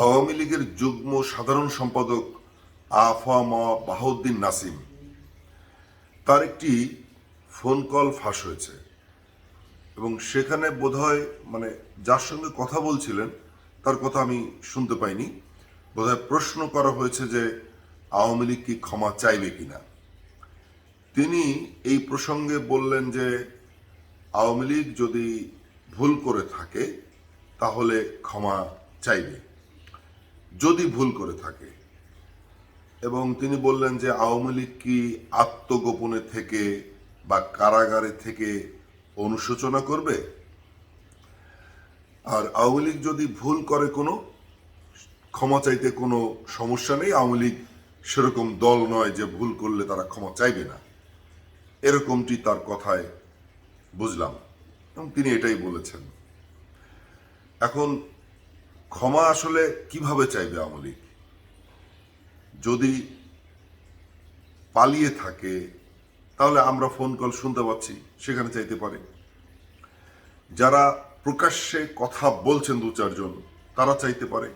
আওয়ামী লীগের যুগ্ম সাধারণ সম্পাদক আফামা বাহাউদ্দিন নাসিম। তার একটি ফোন কল ফাঁস হয়েছে এবং সেখানে বোধহয় মানে যার সঙ্গে কথা বলছিলেন, তার কথা আমি শুনতে পাইনি। বোধহয় প্রশ্ন করা হয়েছে যে আওয়ামী লীগ কি ক্ষমা চাইবে কিনা। তিনি এই প্রসঙ্গে বললেন যে আওয়ামী লীগ যদি ভুল করে থাকে, তাহলে ক্ষমা চাইবে। যদি ভুল করে থাকে। এবং তিনি বললেন যে, আওয়ামী লীগ কি আত্মগোপনে থেকে বা কারাগারে থেকে অনুশোচনা করবে? আর আওয়ামী লীগ যদি ভুল করে কোনো, ক্ষমা চাইতে কোনো সমস্যা নেই, আওয়ামী লীগ সেরকম দল নয় যে ভুল করলে তারা ক্ষমা চাইবে না। এরকমটি তার কথায় বুঝলাম। এবং তিনি এটাই বলেছেন। এখন ক্ষমা আসলে কীভাবে চাইবে আওয়ামী যদি পালিয়ে থাকে, তাহলে আমরা ফোন কল শুনতে পাচ্ছি, সেখানে চাইতে পারে। যারা প্রকাশ্যে কথা বলছেন দু চারজন, তারা চাইতে পারে।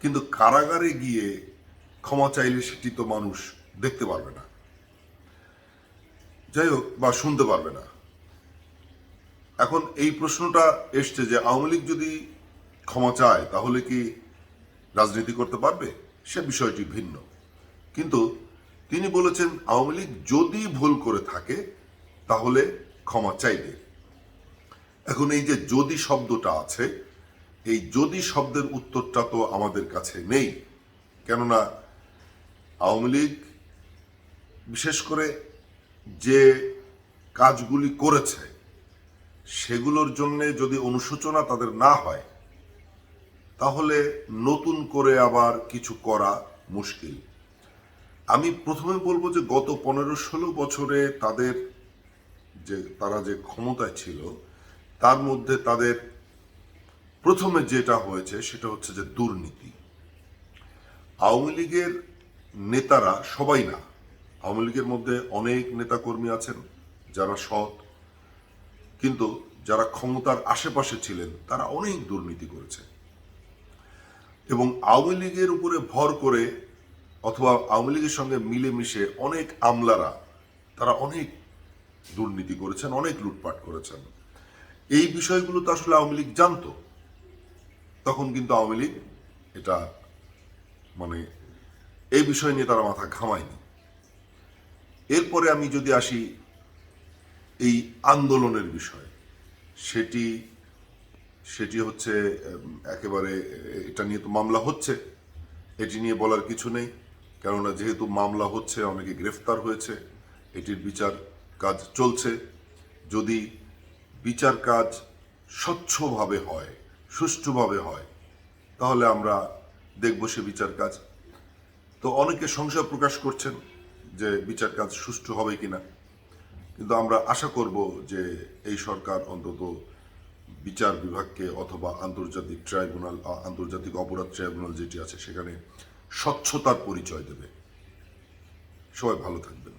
কিন্তু কারাগারে গিয়ে ক্ষমা চাইলে সেটি তো মানুষ দেখতে পারবে না। যাই হোক, বা শুনতে পারবে না। এখন এই প্রশ্নটা এসছে যে আওয়ামী লীগ যদি ক্ষমা চায়, তাহলে কি রাজনীতি করতে পারবে? সে বিষয়টি ভিন্ন। কিন্তু তিনি বলেছেন, আওয়ামী লীগ যদি ভুল করে থাকে, তাহলে ক্ষমা চাইবে। এখন এই যে যদি শব্দটা আছে, এই যদি শব্দের উত্তরটা তো আমাদের কাছে নেই। কেননা আওয়ামী লীগ বিশেষ করে যে কাজগুলি করেছে, সেগুলোর জন্য যদি অনুশোচনা তাদের না হয় তাহলে নতুন করে আবার কিছু করা মুশকিল। আমি প্রথমে বলব যে গত পনেরো ষোলো বছরে তাদের যে, তারা যে ক্ষমতায় ছিল, তার মধ্যে তাদের প্রথমে যেটা হয়েছে সেটা হচ্ছে যে দুর্নীতি। আওয়ামী লীগের নেতারা সবাই না, আওয়ামী লীগের মধ্যে অনেক নেতাকর্মী আছেন, যারা সৎ, কিন্তু যারা ক্ষমতার আশেপাশে ছিলেন, তারা অনেক দুর্নীতি করেছে এবং আওয়ামী লীগের উপরে ভর করে অথবা আওয়ামী লীগের সঙ্গে মিলেমিশে অনেক আমলারা, তারা অনেক দুর্নীতি করেছেন, অনেক লুটপাট করেছেন। এই বিষয়গুলো তো আসলে আওয়ামী লীগ জানতো। তখন কিন্তু আওয়ামী লীগ এটা মানে এই বিষয় নিয়ে তারা মাথা ঘামায়নি। এরপরে আমি যদি আসি এই আন্দোলনের বিষয়, সেটি সেটি হচ্ছে একেবারে, এটা নিয়ে তো মামলা হচ্ছে। এটি নিয়ে বলার কিছু নেই, কেননা যেহেতু মামলা হচ্ছে, অনেকে গ্রেফতার হয়েছে, এটির বিচার কাজ চলছে। যদি বিচার কাজ স্বচ্ছভাবে হয়, সুষ্ঠুভাবে হয়, তাহলে আমরা দেখব সে বিচার কাজ। তো অনেকে সংশয় প্রকাশ করছেন যে বিচার কাজ সুষ্ঠু হবে কিনা, কিন্তু আমরা আশা করব যে এই সরকার অন্তত বিচার বিভাগকে অথবা আন্তর্জাতিক ট্রাইব্যুনাল আন্তর্জাতিক অপরাধ ট্রাইব্যুনাল যেটি আছে সেখানে স্বচ্ছতার পরিচয় দেবে। সবাই ভালো থাকবেন।